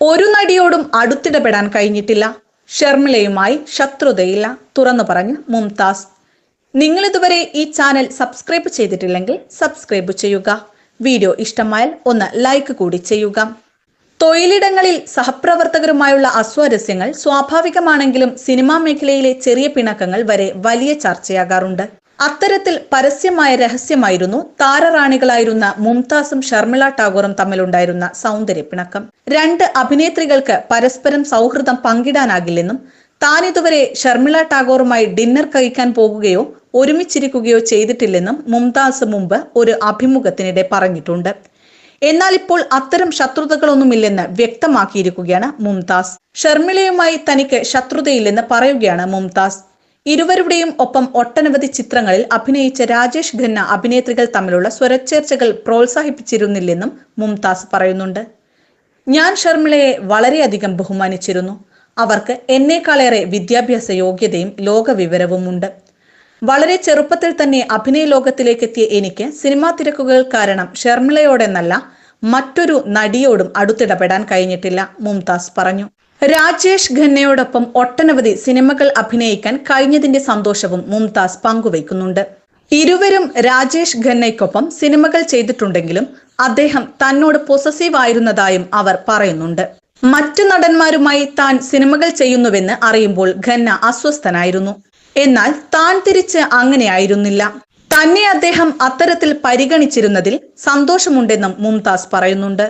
ഒരു നടിയോടും അടുത്തിടപെടാൻ കഴിഞ്ഞിട്ടില്ല. ഷർമിളയുമായി ശത്രുതയില്ല തുറന്നു പറഞ്ഞ് മുംതാസ്. നിങ്ങൾ ഇതുവരെ ഈ ചാനൽ സബ്സ്ക്രൈബ് ചെയ്തിട്ടില്ലെങ്കിൽ സബ്സ്ക്രൈബ് ചെയ്യുക. വീഡിയോ ഇഷ്ടമായാൽ ഒന്ന് ലൈക്ക് കൂടി ചെയ്യുക. തൊഴിലിടങ്ങളിൽ സഹപ്രവർത്തകരുമായുള്ള അസ്വാരസ്യങ്ങൾ സ്വാഭാവികമാണെങ്കിലും സിനിമാ മേഖലയിലെ ചെറിയ പിണക്കങ്ങൾ വരെ വലിയ ചർച്ചയാകാറുണ്ട്. അത്തരത്തിൽ പരസ്യമായ രഹസ്യമായിരുന്നു താരറാണികളായിരുന്ന മുംതാസും ഷർമിള ടാഗോറും തമ്മിലുണ്ടായിരുന്ന സൗന്ദര്യ പിണക്കം. രണ്ട് അഭിനേത്രികൾക്ക് പരസ്പരം സൗഹൃദം പങ്കിടാനാകില്ലെന്നും താൻ ഇതുവരെ ഷർമിള ടാഗോറുമായി ഡിന്നർ കഴിക്കാൻ പോകുകയോ ഒരുമിച്ചിരിക്കുകയോ ചെയ്തിട്ടില്ലെന്നും മുംതാസ് മുമ്പ് ഒരു അഭിമുഖത്തിനിടെ പറഞ്ഞിട്ടുണ്ട്. എന്നാൽ ഇപ്പോൾ അത്തരം ശത്രുതകളൊന്നുമില്ലെന്ന് വ്യക്തമാക്കിയിരിക്കുകയാണ് മുംതാസ്. ഷർമിളയുമായി തനിക്ക് ശത്രുതയില്ലെന്ന് പറയുകയാണ് മുംതാസ്. ഇരുവരുടെയും ഒപ്പം ഒട്ടനവധി ചിത്രങ്ങളിൽ അഭിനയിച്ച രാജേഷ് ഖന്ന അഭിനേത്രികൾ തമ്മിലുള്ള സ്വരച്ചേർച്ചകൾ പ്രോത്സാഹിപ്പിച്ചിരുന്നില്ലെന്നും മുംതാസ് പറയുന്നുണ്ട്. ഞാൻ ഷർമിളയെ വളരെയധികം ബഹുമാനിച്ചിരുന്നു. അവർക്ക് എന്നേക്കാളേറെ വിദ്യാഭ്യാസ യോഗ്യതയും ലോകവിവരവുമുണ്ട്. വളരെ ചെറുപ്പത്തിൽ തന്നെ അഭിനയ ലോകത്തിലേക്കെത്തിയ എനിക്ക് സിനിമാ തിരക്കുകൾ കാരണം ഷർമിളയോടെന്നല്ല മറ്റൊരു നടിയോടും അടുത്തിടപെടാൻ കഴിഞ്ഞിട്ടില്ല മുംതാസ് പറഞ്ഞു. രാജേഷ് ഖന്നയോടൊപ്പം ഒട്ടനവധി സിനിമകൾ അഭിനയിക്കാൻ കഴിഞ്ഞതിന്റെ സന്തോഷവും മുംതാസ് പങ്കുവയ്ക്കുന്നുണ്ട്. ഇരുവരും രാജേഷ് ഖന്നയ്ക്കൊപ്പം സിനിമകൾ ചെയ്തിട്ടുണ്ടെങ്കിലും അദ്ദേഹം തന്നോട് പൊസസീവ് ആയിരുന്നതായും അവർ പറയുന്നുണ്ട്. മറ്റു നടന്മാരുമായി താൻ സിനിമകൾ ചെയ്യുന്നുവെന്ന് അറിയുമ്പോൾ ഖന്ന അസ്വസ്ഥനായിരുന്നു. എന്നാൽ താൻ തിരിച്ച് അങ്ങനെയായിരുന്നില്ല. തന്നെ അദ്ദേഹം അത്തരത്തിൽ പരിഗണിച്ചിരുന്നതിൽ സന്തോഷമുണ്ടെന്നും മുംതാസ് പറയുന്നുണ്ട്.